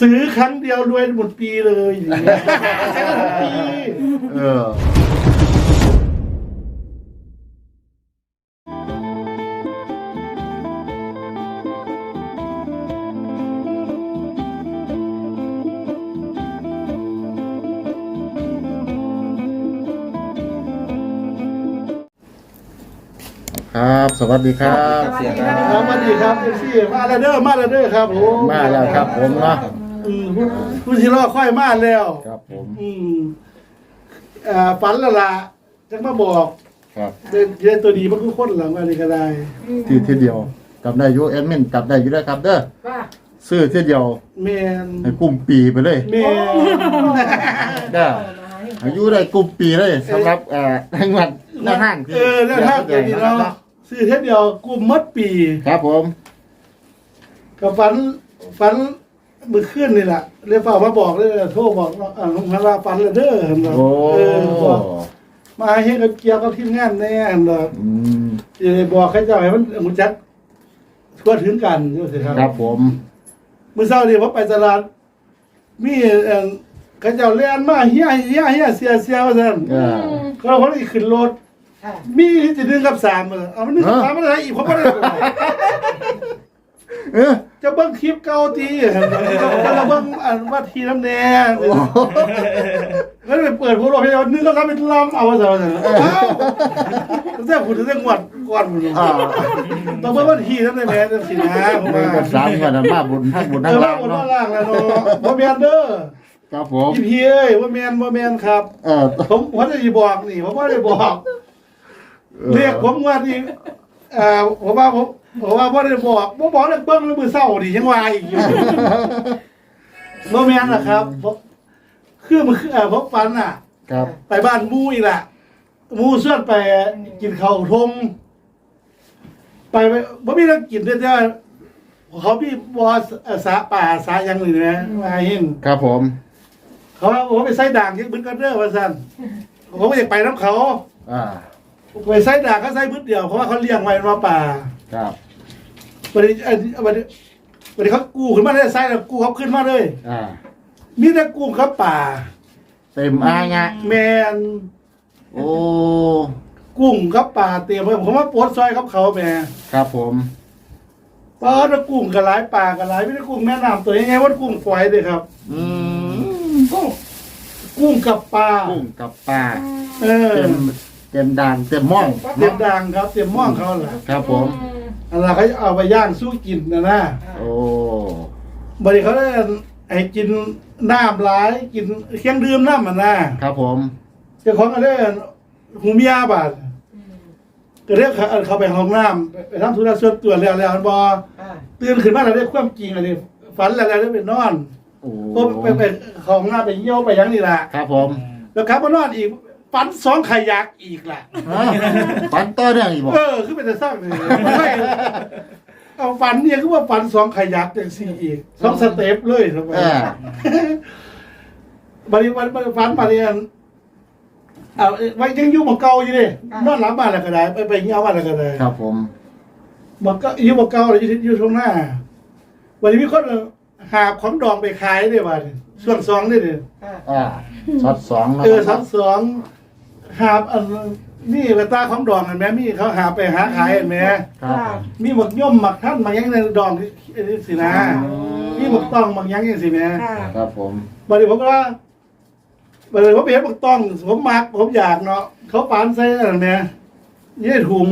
ซื้อครั้งเดียวรวยหมดปีเลยอย่างเงี้ยใช้หมดปี เออ ครับ สวัสดีครับเสียคครัรับสวัสดีครับเอฟซีมาแล้วเด้อมาแล้วเด้อครับผม มาแล้วครับผมเนาะ อืมผู้ที่รอค่อยมาแล้ว ครับผมอืมอ่าฝันและละจังมาบอกครับ เดินเดินตัวดีมันก็คนหลังมานี่ก็ได้ที่ที่เดียวจำได้อยู่แอดมินจำได้อยู่แล้วครับเด้อว่าซื้อที่เดียวแมนให้กลุ่มปีไปเลยแมนเด้ออายุได้กลุ่มปีเลยสำหรับเอ่อทั้งวันหน้าห้างที่เออแล้วห้างตัวนี้เนาะซื้อเท่าเดียวกลุ่มมัดปี ครับผม กับฝันฝัน มือขึ้นนี่แหละเรียกฝ่ามาบอกเลยโทรบอกว่าอ่าลุงพันว่าฝันและเด้อเห็นบ่โอ้เออบอกมาให้กับเกี่ยวกับทีมงานแน่เห็นบ่อืมจะได้บอกให้เจ้าให้มันรู้จักทั่วถึงกันจังซี่ครับครับผมมื้อเช้านี่ผมไปตลาดมีเอ่อเขาเจ้าเล่นมาเฮียเฮียเฮียเสียเสียว่าซั่นเออเขาคนนี้ขึ้นรถ ค่ะมีจะดึงกับสามเออเอามันดึงกับสามมันอะไรอีกผมบ่ได้ เออจะเบิ่งคลิปเก่าตีเห็นบ่ก็เราเบิ่งอันว่าทีน้ำแดงโอ้ก็เลยเปิดหัวเราะให้เอานึกแล้วทำเป็นลำเอาว่าซั่นอ้าวเจ้าคุณจะงวดก่อนพุ่นอ่าต้องเบิ่งว่าทีน้ำแดงจังซี่นะผมเดิว่านกับสามวันน่ะมาบุญทั้งบุญเอทั้งอล่าว่างบนเนาะว่าล่างแล้วเนาะบ่แม่นเด้อครับผมพี่พี่เอ้ยบ่แม่นบ่แม่นครับเออผมผมจะบอกนี่ผมบ่ได้บอกเรียกผมว่านี่เอ่อผมว่าผม ผมว่าบ่ได้บอกบ่บอกเลยเบิ่งแล้วมื้อเช้านี่ยังว่าอีกอยู่บ่แม่นนะครับผมคือมันคือเอ่อผมฝันน่ะ ครับไปบ้านหมู่อีกล่ะหมู่ชวนไปกินข้าวทงไปไปบ่มีนักกินเด้อแต่ว่าเขามีบ่เอ่อสาป่าสาหยังนี่นะมาเห็นครับผม เขาว่าผมไปใส่ด่างที่บึ้นกันเด้อว่าซั่นผมไม่อยากไปน้ำเขาอ่า ไปใส่ด่างก็ใส่บึ้นเดียวเพราะว่าเขาเลี้ยงไว้มาป่า ครับ วันนี้เอ่อวันนี้วันนี้เขากู้ขึ้นมาได้ใส่แล้วกู้เขาขึ้นมาเลยอ่า มีแต่กู้ครับป่า เต็มอ่างอะแมนโอ้ กุ้งครับป่าเตรียมไว้ผมว่าปวดซอยครับเขาแม่ครับผมป้าดกุ้งกระไรป่ากระไรไม่ได้กุ้งแม่น้ำตัวยังไงว่ากุ้งฝอยเลยครับ อืมกุ้งกุ้งกับปลากุ้งกับปลาเออเต็มเต็มด่านเต็มหม่อง เตรียมด่างครับ เตรียมหม่องเขาแหละครับผมอั นนั้นเขาเอาไปย่างสู้กินนะนะโอ้บริเขาได้ให้กินน้ำหลายกินเครื่องดื่มน้ำมันนะครับผมเจ้าของก็ได้หูเมียบาดก็เรียกเขาเขาไปห้องน้ำไปทำธุระส่วนตัวแล้วแล้วมันบอค่ะตื่นขึ้นมาแล้วได้ความจริงอันนี้ฝันแล้วแล้วได้ไปนอนโอ้ก็ไปไปของน้ำไปเยี่ยวไปหยังนี่แหละครับผม แล้วครับมานอนอีก ฝันสองขยักอีกแหละอ่าฝันต่อเนื่องอีกบ่เออขึ้นไปจะสร้างเลยไม่เอาฝันเนี่ยคือว่าฝันสองขยักจังสี่อีกสองสเต็ปเลยทำไมอ่าบริวันบริฟันมาเรียนเอาไว้ยังอยู่หมองเก่าอยู่ดินอนหลังบ้านแล้วก็ได้ไปไปเงี้ยบ้านแล้วก็ได้ครับผมหมองก็อยู่หมองเก่าเลยอยู่ที่อยู่ตรงหน้า วันนี้มีคนหาของดองไปขายด้วยวันส่วนสองด้วยเนี่ยค่ะอ่าช็อตสองนะเออคสัรับกสอง หาอันนี่เวตาของดองเห็นไหมมีเขาหาไปหาขายเห็นไหมครับ มีหมกย่อมหมักท่านหมักยังในดองนี่สินะมีหมกต้องหมักยังยังสิแม่ค่ะครับผมบัดนี้ผมก็ว่าบัดนี้ผมไปเห็นหมกต้องผมมักผมอยากเนาะเขาปานใส่อะไรเนี่ยยี่ถุง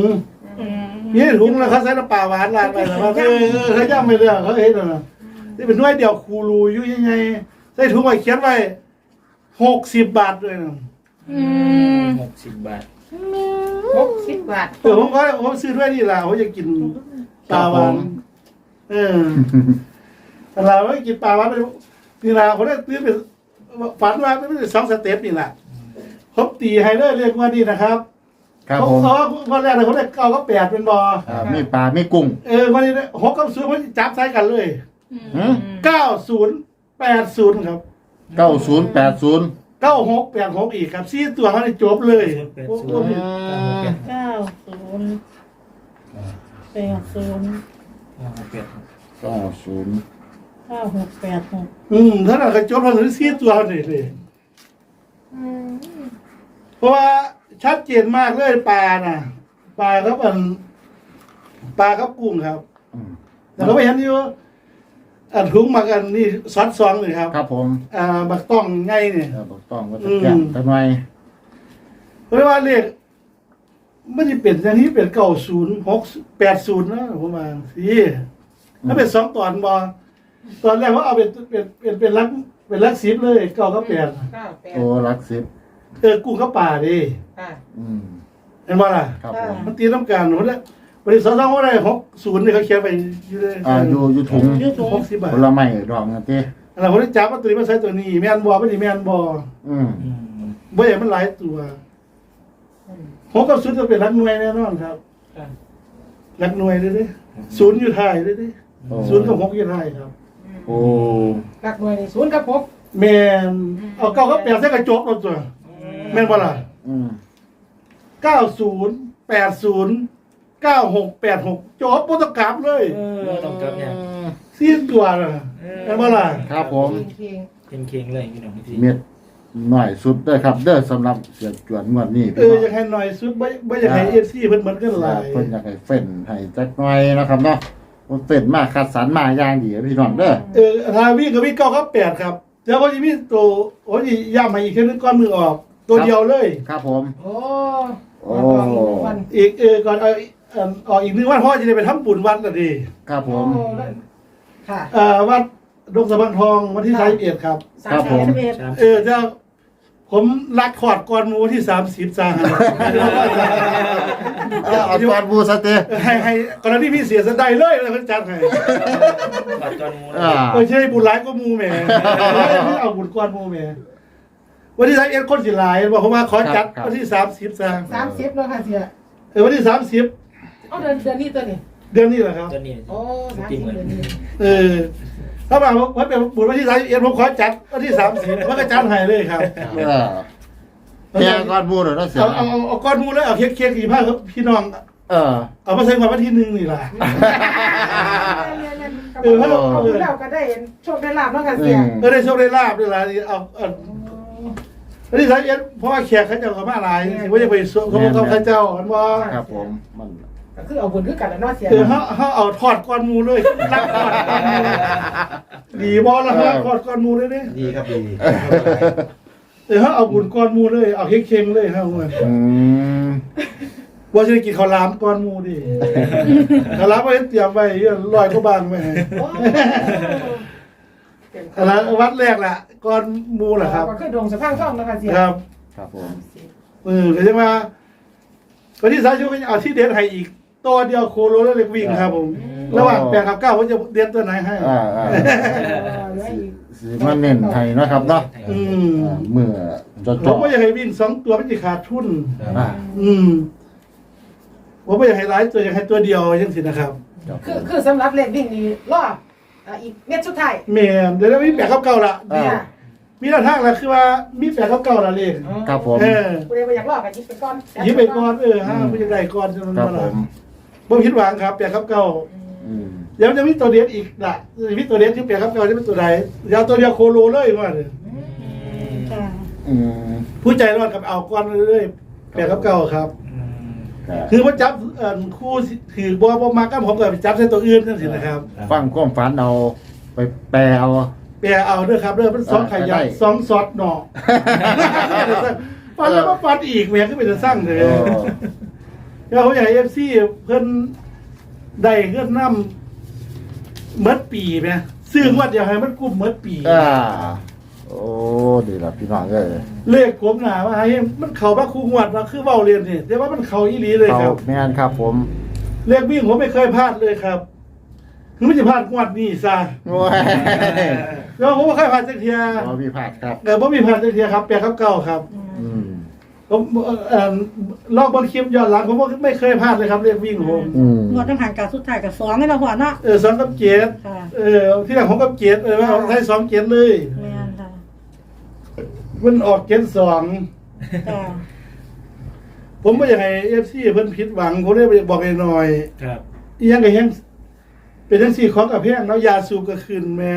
อืมยี่ถุงแล้วเขาใส่น้ำปลาหวานลาดไปแล้วเออเออเขาย่ำไปเรื่องเขาเห็นแล้วนะนี่เป็นหน้วยเดียวคูรูอยู่ยังไงใส่ถุงไว้เขียนไว้หกสิบบาทด้วยนะ อืมหกสิบบาทหกสิบบาทเออผมก็ผมซื้อด้วยนี่แหละผมจะกินปลาหวานเออแต่เราไม่กินปลาหวานไปนี่แหละผมได้ซื้อเป็นฝันว่าไม่เป็นสองสเต็ปนี่แหละผมตีไฮเลอร์เรียกว่านี่นะครับครับเขาผมเขาวันแรกเลยเขาได้เก้าก็แปดเป็นบออ่ามีปลามีกุ้ง เออวันนี้หกกับศูนย์เขาจับใส่กันเลยหืมเก้าศูนย์แปดศูนย์ครับเก้าศูนย์แปดศูนย์ เก้าหกแปดหกอีกครับซี่ตัวเขาได้จบเลยโอ้โหเก้าศูนย์แปดศูนย์เก้าหกเจ็ดเก้าศูนย์เเก้าหกแปดหกอืมถ้าเรากระจบเราถึงสี่ตัวนี่เลยอืมเพราะว่าชัดเจนมากเลยปลาน่ะปลาครับอันปลาครับกุ้งครับอืมแต่เขาไปเห็นอยู่ อันถุงหมักอันนี่ซอสซองเลยครับครับผมอ่าบักต้องไงเนี่ยเออบอกต้องว่าจะแก้ทำไมเพราะว่าเลขไม่ได้เป็นอย่างนี้เป็นเก้าศูนย์หกแปดศูนย์นะผมว่าสิถ้าเป็นสองตอนบอตอนแรกว่าเอาเป็นเป็นเป็นเป็นลักเป็นลักสิบเลยเก้าก็แปดเก้าแปดโอ้รักสิบเออกุ้งก็ป่าดิค่ะอืมเห็นบ่ล่ะ ครับผมมันตีน้ำกันหมดแล้ว บริษัทสองว่าได้หกศูนย์นี่เขาเขียนไปอยู่เลยอ่าอยู่อยู่ถุงยูทูหบกสิบบาทผลไม้ดอกนั่นติอันนั้นผมได้จับว่าตัวนี้มาใช้ตัวนี้แม่นบอไม่ได้แม่นบออืมบ่อย่างมันหลายตัวหกกับศูนย์จะเป็นรักหน่วยแน่นอนครับรักหน่วยเลยดิศูนย์อยู่ท้ายเลยดิโอ้ศูนย์กับหกอยู่ท้ายครับ โอ้หลักหน่วยนี่ศูนย์กับหกแม่นเอาเก้าก็แปดใส่กระจกเอาตัวแม่นบ่ล่ะอืมเก้าศูนย์แปดศูนย์ เก้าหกแปดหกจบบ่ต้องกลับเลยเออต้องกลับเนี่ยสี่ตัวน่ะแม่นบ่ล่ะครับผมเคียงเป็นเคียงเลยพี่น้องพี่เม็ดหน่อยสุดเด้อครับ เด้อสำหรับเสียจวนงวดนี้เอออยากให้หน่อยสุดบ่บ่อยากให้เอฟซีเพิ่นเหมือนกันหลายเพิ่นอยากให้เฟ้นให้จักหน่อยนะครับเนาะมันเฟ้นมากคัดสรรมาอย่างดีพี่น้องเด้อเออทาวิ่งกับวิ่งเก้ากับแปดครับเดี๋ยวเขาจะมีตัวโอ้ยย่ำมาอีกแค่นึงก้อนมือออก ตัวเดียวเลย ครับผม โอ้โอ้ วันอีกเออก่อนเอา เอิ่มออกอีกหนึงวันพ่อจะได้ไปทำบุญวัดน่ะดีครับผโอ้มค่ะเอ่อวัดดงสะพังทองวันที่ค่ะสามสิบเอ็ดครับ สามสิบเอ็ดสามเออเจ้าผมรักขอดก่อนหมูวันที่สามสิบจ้าเออเอาตอนบูสเตย์ให้ให้กรณีพี่เสียสะได้เลยเลยพระจัดให้บัตรจอนมูอ่าเออใช่บุญร้ายก็มูแหม่ไม่เอาบุญก้อนมูแหม่วันที่สามเอ็ดคนสิหลายบอกผมว่าขอจัดวันที่สามสิบจ้าสามสิบแล้วค่ะเสียเออวันที่สามสิบ เอาเดือนเดือนนี้ตัวนี้เดือนนี้แหละครับจอนนี่โอ้สามสิบเดือนนี้เออ ถ้ามาผมเป็นบุญวันที่สามสิบเอ็ดผมขอจัดวันที่สามสิบว่าก็จัดให้เลยครับ เออแค่ก้อนบูเลยนะเสียเอาเอาเอาเอาก้อนมูแล้วเอาเค้กเค้กกี่ผ้าครับพี่น้อง เออ เอามาใส่วันที่หนึ่งนี่ล่ะ เออเอาดูแล้วก็ได้โชคได้ลาบแล้วค่ะอืเสียมเออได้โชคได้ลาบด้วยล่ะเอาเอาวันที่สามสิบเอ็ดเพราะว่าแขกเขาเจ้าก็มาหลายถือว่าจะไปสวมเขาเขาเขาเจ้าอันว่าครับผมมัน ก็คือเอาบุญคือกันแล้วเนาะเสียเออเขาเขาเอาทอดก้อนหมูเลยรักทอดก้อนหมูดีบอลแล้วเขาทอดก้อนหมูเลยเนี่ยดีครับดีเออเขาเอาบุญก้อนหมูเลย เอาเค้กเค้งเลยเขาเอาอืมว่าจะได้กินข้าวหลามก้อนหมูดิข้าวหลามไว้เตรียมไว้ลอยก็บางไว้ให้โอ้ข้าวหลามวัดแรกแหละก้อนหมูแหละครับก็คือดงสะพังช่องแล้วค่ะเสียครับ ครับผมเออก็จะมาวันที่สามชั่วก็จะเอาที่เด็ดให้อีก ตัวเดียวโคโลแล้วเล็กวิ่งครับผม ระหว่างแปดกับเก้าว่าจะเด็ดตัวไหนให้อ่าอ่าเหลืออีกสีมาเน้นให้นะครับเนาะอืมอ่าเมื่อจะผจมบไม่อยากให้วิ่งสองตัวไม่จะขาดทุน อ่าอืมผมไม่อยากให้ร้ายตัวอยากให้ตัวเดียวยังสินะครับครับผคือมคือสำหรับเลขวิ่งนี่รออะอีกเม็ดสุดท้ายเมียนเดี๋ยวเรามีแปดกับเก้าละอ่าเนี่ยมีหน้าทางละคือว่ามีแปดกับเก้าละเลขครับผม เออกูเลยไปอยากรอกันยิบไปก่อน ยิบไปก่อนเออห้าไม่จะได้ก่อนจนครับมาผละม ผมคิดหวังครับ แปดกับเก้าอืมเดี๋ยวจะมีตัวเด็ดอีกละมีตัวเด็ดที่แปดกับเก้าจะเป็นตัวใดเดี๋ยวเอาตัวเดียวโคโลเลยว่าเลยค่ะอืมผู้ใจรอดกับเอาก้อนเรื่อยๆแปดกับเก้าครับก็คือว่าจับเอ่อคู่สิถือบอลมาก็ผมก็ไปจับใส่ตัวอื่นนั่นสินะครับ ฟังความฝันเอาไปแปลเอาแปลเอาเด้อครับเด้อเป็นสองไข่ยักษ์ได้สองซอสหน่อฟันแล้วก็ฟันอีกแม่ก็เป็นจะสร้างเลยเออ แล้วเขาอยากเอฟซีเพิ่นได้เงินน้ำเมดปีไหมซื้องวัดเดียวให้มันกุ้มเมดปี อ่าโอ้ดีละพี่น้องเอ้ยเลขผมหนาว่าให้มันเข้ามาคู่งวดมาคือเว้าเรียนนี่แต่ว่ามันเข้าอีหลีเลยเขาครับ แม่นครับผมเลขวิ่งผมไม่เคยพลาดเลยครับคือไม่จะพลาดงวดนี้ซะโอ้ยแล้วผมไม่เคยพลาดจักเทียขอพี่พาดครับ แต่ผมมีพลาดจักเทียครับแปลครับเก่าครับ อืม ผมเอ่อลอกบนคลิปย้อนหลังผมว่าไม่เคยพลาดเลยครับเลขวิ่งผมอืมงวดต้องห่างกับสุดท้ายกับสองนี่เราหัวเนาะเออสองกับเจ็ดค่ะเออที่หลังผมกับเจ็ดเออว่าผมใช้สองเจ็ดเลย แม่นค่ะมันออกเจ็ดสองจ้าผมไม่อยากให้เอฟซีเพิ่นผิดหวังผมเลยบอกหน่อยครับๆอีหยังก็ยังเป็นจังซี่ของกับเพียงเนาะยาสูบก็ขึ้นแหม่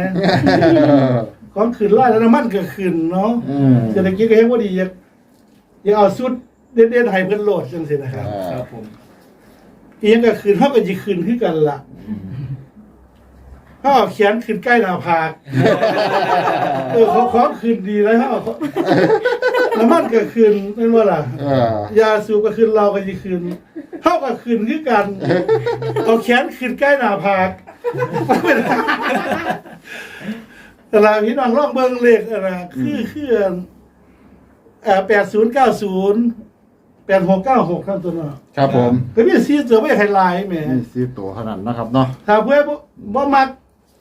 ของขึ้นไล่แล้วน้ำมันก็ขึ้นเนาะอืมเศรษฐกิจก็เฮ็ดบ่ดีอยาก อยากเอาสุดเด็ดๆให้เพิ่นโหลดจังซี่นะครับครับผมอีหยังก็ขึ้นเฮาก็สิขึ้นคือกันล่ะเฮาเอาเขียนขึ้นใกล้หน้าผากเออเขาของขึ้นดีแล้วเฮาเอาน้ำมันก็ขึ้นแม่นบ่ล่ะ เออ ยาสูบก็ขึ้นเราก็สิขึ้นเฮาก็ขึ้นคือกัน เอาแขนขึ้นใกล้หน้าผากแต่ละพี่น้องลองเบิ่งเลขอะไรคือคือ เอ่อ8090 8696ครับตัวเนาะครับผมก็มีสีตัวไม่ให้หลายแหมนี่สิตัวขนาดนะครับเนาะถ้าเพื่อบ่บ่มัก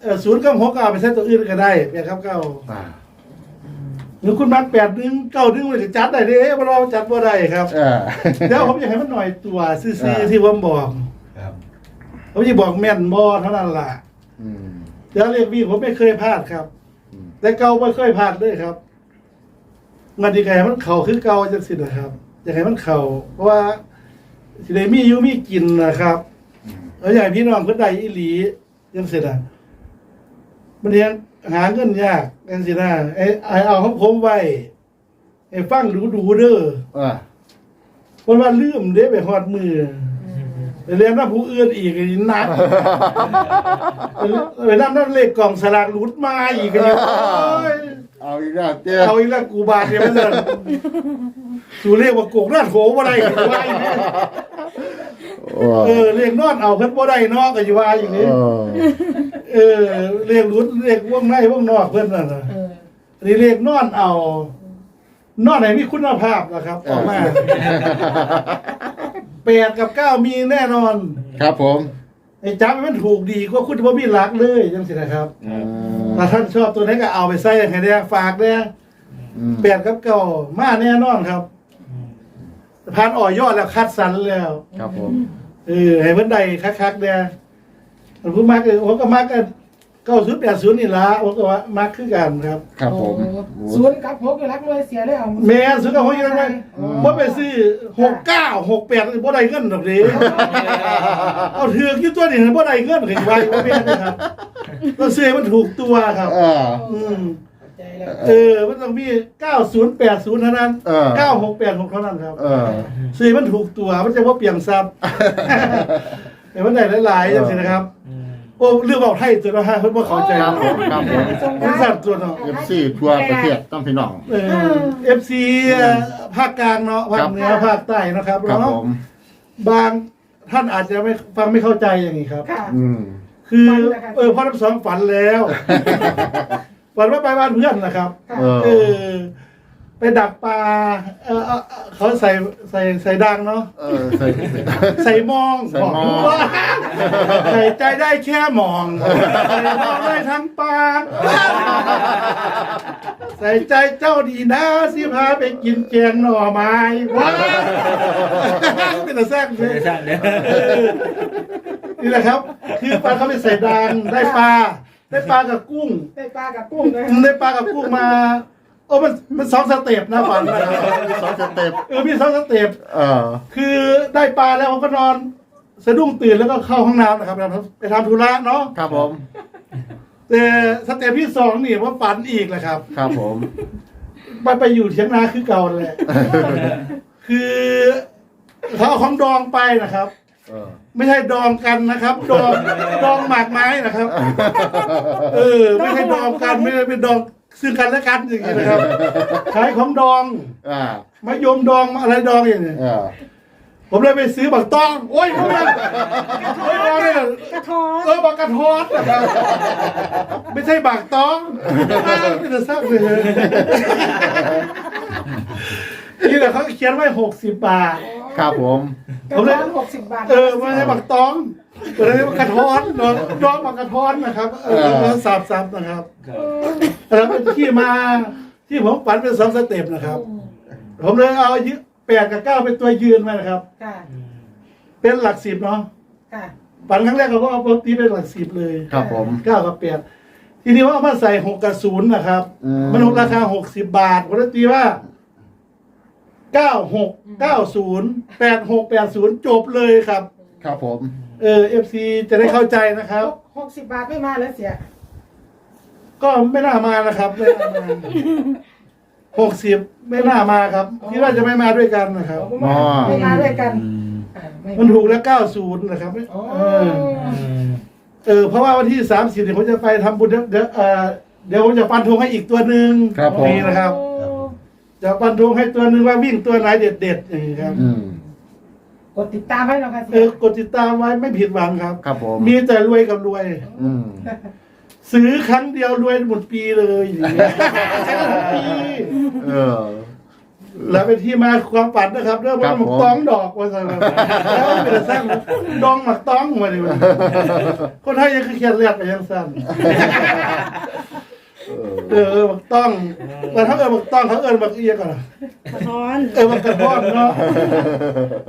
เอ่อ0กับ6ก็เอาไปใช้ตัวอื่นก็ได้แปดครับเก้าอ่าหรือคุณมัก8นึง9นึงมันจะจัดได้เด้บ่รอจัดบ่ได้ครับเออเดี๋ยวผมอยากให้มันหน่อยตัวซื่ออ่าๆที่ผมบอกครับผมจะบอกแม่นบ่เท่านั้นล่ะอืมเดี๋ยวเรียกพี่ผมไม่เคยพลาดครับ อืม แต่เก่าไม่เคยพลาดด้วยครับ เงินดีไงมันเข่าคือเก่าจังสินะครับอยากให้มันเข่าเพราะว่าสิได้มีอยู่มีกินนะครับแล้วอยากให้พี่น้องเพิ่นได้อีหลีจังสินะมันเรียนหาเงินยากจังสินะไอ้ไอ้เอาของผมไว้ไอ้ฟังดูดูๆเด้อเออเพราะว่าลืมเด้ไปฮอดมือไปเรียนว่าผู้อื่นอีกอีกนักไปนั่งนั่นเลขกล่องสลากหลุดมาอีกก็ยังโอ้ย เอาอีกแล้วเตี้ยเอาอีกแล้วกูบาดเนี่ยมันเลยสูเรียกว่าโกกนาดโถบ่ได้ก็ว่าอย่างนี้โอ้เออเรียกนอนเอาเพิ่นบ่ได้นอกก็อยู่ว่าอย่างเอนี้อเออเรียกหลุดเรียกวงในวงนอกเพิ่นน่ะนะเอออันนี้เรียกนอนเอา นอนไหนมีคุณภาพนะครับออกมาแปดกับเก้ามีแน่นอน ครับผม ไอ้จับให้มันถูกดีกว่าคุณบ่มีรักเลยจังซี่นะครับอืม ถ้าท่านชอบตัวไหนี้ก็เอาไปใส่ให้ได้ฝากเนี่ยอืมแปดกับเก่ามาแน่นอนครับผ่านอ่อยอดแล้วคัดสรรแล้ว ครับผม เออให้เพิ่นได้คักๆเนี่ยมันผู้มักเออผมก็มักกัน เก้าศูนย์แปดศูนย์นี่ละผมก็ว่ามักคือกันครับ ครับผมโอ้ศูนย์กับหกอยู่รักเลยเสียเลยเอาแม่นซื้อกับผมยังไงบ่ไปซื้อหกเก้าหกแปดบ่ได้เงินดอกเด้เอาถือกอยู่ตัวนี้บ่ได้เงินคือว่าบ่แม่นนะครับต้องซื้อให้มันถูกตัวครับ เออ อืมใจแล้วเออมันต้องมี90 80เท่านั้นเออ 96 86เท่านั้นครับเออ ซื้อมันถูกตัวมันจะว่าเปลี่ยนซับแต่มันได้หลายๆอย่างสินะครับ อืม โอ้เรื่องบอกไทยตัวละห้าเพิ่นบ่เข้าใจครับผมครับผมมันสั่นตัวเนาะ เอฟซีทั่วประเทศต้องพี่น้อง เออ FC ภาคกลางเนาะภาคเหนือภาคใต้เนาะครับครับเนาะผมบางท่านอาจจะไม่ฟังไม่เข้าใจอย่างนี้ครับ ค่ะ อืม คือฝันนะคะ เออพ่อทั้งสองฝันแล้วฝันว่าไปบ้านเพื่อนนะครับเออ เออไป ดักปลาเออเออเขาใส่ใส่ใส่ดังเนาะเออใส่ ใส่มองใส่มองบกว่าใส่ใจได้แค่มองใส่มองได้ทั้งปากใส่ใจเจ้าดีนะสิพาไปกินแกงหน่อไม้ว้าวเป็นตะแซ่บเลไม่ยได้สร้างเด้อเออนี่แหละครับ คือปลาเขาไปใส่ดังได้ปลา ได้ปลากับกุ้ง ได้ปลากับกุ้งเลยได้ปลากับกุ้งมา โอ้มันมันสองสเต็ปนะฝันนะครับสองสเต็ปเออมีสองสเต็ปเออคือได้ปลาแล้วผมก็นอนสะดุ้งตื่นแล้วก็เข้าห้องน้ำนะครับไปทำธุระเนาะครับผม แต่สเต็ปที่สองนี่ว่าฝันอีกแหละครับ ครับผมไปไปอยู่เถียงนาคือเก่าเลยคือเขาเอาของดองไปนะครับเออไม่ใช่ดองกันนะครับ ดองดองหมากไม้นะครับ เออ ไม่ใช่ดองกันไม่ได้เป็นดอง ซึ่งกันและกันอย่างนี้นะครับ ขายของดองอ่ามะยมดองอะไรดองอย่างนี้เออผมเลยไปซื้อบักตอง โอ้ยเขาเลยโอ้ยเอาเนี่ยกระท้อนเออบักกระทอดนะครับไม่ใช่บักตองอ้าวไม่ได้ทราบเลยนี่แหละเขาเขียนไว้หกสิบบาท ครับผม กระท้อนหกสิบบาท เออไม่ใช่บักตอง ตัวนี้บักกระท้อนเนาะดองบักกระท้อนนะครับ เออสับสับนะครับครับแล้วเป็นที่มาที่ผมฝันเป็นสองสเต็ปนะครับ ผมเลยเอายึแปดกับเก้าเป็นตัวยืนมานะครับ ค่ะอืมเป็นหลักสิบเนาะค่ะฝันครั้งแรกเราก็เอาปกติเป็นหลักสิบเลยครับผมเก้ากับแปดทีนี้ว่าเอามาใส่หกกับศูนย์นะครับอืมมันราคาหกสิบบาทผมเลยตีว่าเก้าหกเก้าศูนย์แปดหกแปดศูนย์จบเลยครับ ครับผม เออเอฟซีจะได้เข้าใจนะครับหหกสิบบาทไม่มาแล้วเสีย ก็ไม่น่ามานะครับไม่น่ามาหกสิบไม่น่ามาครับคิดว่าจะไม่มาด้วยกันนะครับ อ๋อ ไม่มาด้วยกันอืมอ่าไมันถูกแล้วเก้าศูนย์นะครับอ๋อเออเออ เพราะว่าวันที่สามสิบเนี่ยผมจะไปทำบุญเดี๋ยวเดี๋ยวเอ่อเดี๋ยวผมจะปันธงให้อีกตัวหนึ่งครับผม นี่นะครับ จะปันธงให้ตัวหนึ่งว่าวิ่งตัวไหนเด็ดเด็ดๆอย่างนี้ครับ อืม กดติดตามให้เราค่ะเออกดติดตามไว้ไม่ผิดหวังครับ ครับผมมีแต่รวยกับรวย อืมซื้อครั้งเดียวรวยหมดปีเลยอย่างเงี้ยใช้หมดปี เออ แล้วเป็นที่มาความฝันนะครับเรื่องครัว่าบหมักผมต้องดอกว่าสันแล้วเป็นสร้างดองหมักต้องมาดิวันคนไทยยังคือเขียนเรียกไปยังสั้น เออเออหมักต้องแต่ถ้าเอิญหมักต้องเขาเอิญหมักเอียก่อนกระท้อนเออหมักกระท่อนเนาะ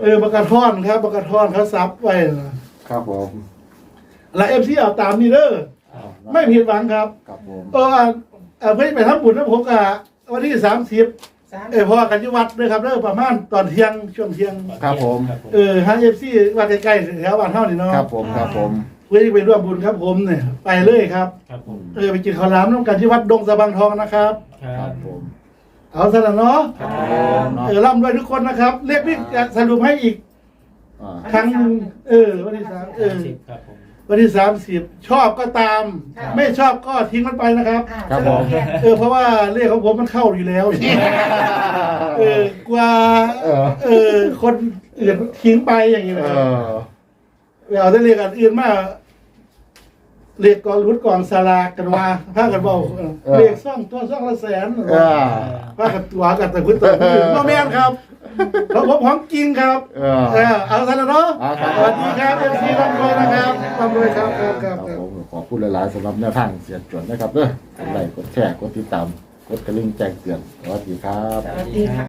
เออหมักกระท่อนครับหมักกระท่อนเขาซับไว้นะครับผมแล้วเอฟซีเอาตามนี่เด้อไม่ผิดหวังครับครับผมเอออะเออเพื่อไปทำบุญนะผมกะวันที่สามสิบสามเออพอกันที่วัดด้วยครับเด้อประมาณตอนเที่ยงช่วงเที่ยงครับผม เออฮะเอฟซีวัดใกล้ๆแถวบ้านเฮานี่เนาะครับผมครับผมเพื่อที่ไปร่วมบุญครับผมเนี่ย ไปเลยครับครับผมเออไปกินข้าวหลามน้ำกันที่วัดดงสะบังทองนะครับคครัรับบผมเอาซะละเนาะครับเออร่ำรวยทุกคนนะครับ เรียกพี่จะสรุปให้อีก อ่าครั้งหนึ่งเออ วันที่สามเออ สิบครับผม วันที่สามสิบชอบก็ตามไม่ชอบก็ทิ้งมันไปนะครับ อ่าครับผมสรุปเนี่ยเออเพราะว่าเลขของผมมันเข้าอยู่แล้ว เออกว่าเออ เออคนอื่นทิ้งไปอย่างนี้เอนะครับอเอาแต่เรียกอันอื่นมา เรียกกองรุดกองสลากกันว่าพากันบอกเออเรียกซ่องตัวซ่องละแสนเออ พากันตัวกันแต่คุณตัวคุณพ่อแม่นครับเพราะผมของจริงครับ เออ เออเอาซะแล้วเนาะเอาครับ สวัสดีครับเอฟซีร่ำรวยนะครับร่ำรวยครับครับคครัรับบครับ ผมขอพูดหลายๆสำหรับแนวทางเสียจวนนะครับเด้อกดไลค์กดแชร์กดติดตามกดกระลิ่งแจ้งเตือนสวัสดีครับ สวัสดีค่ะ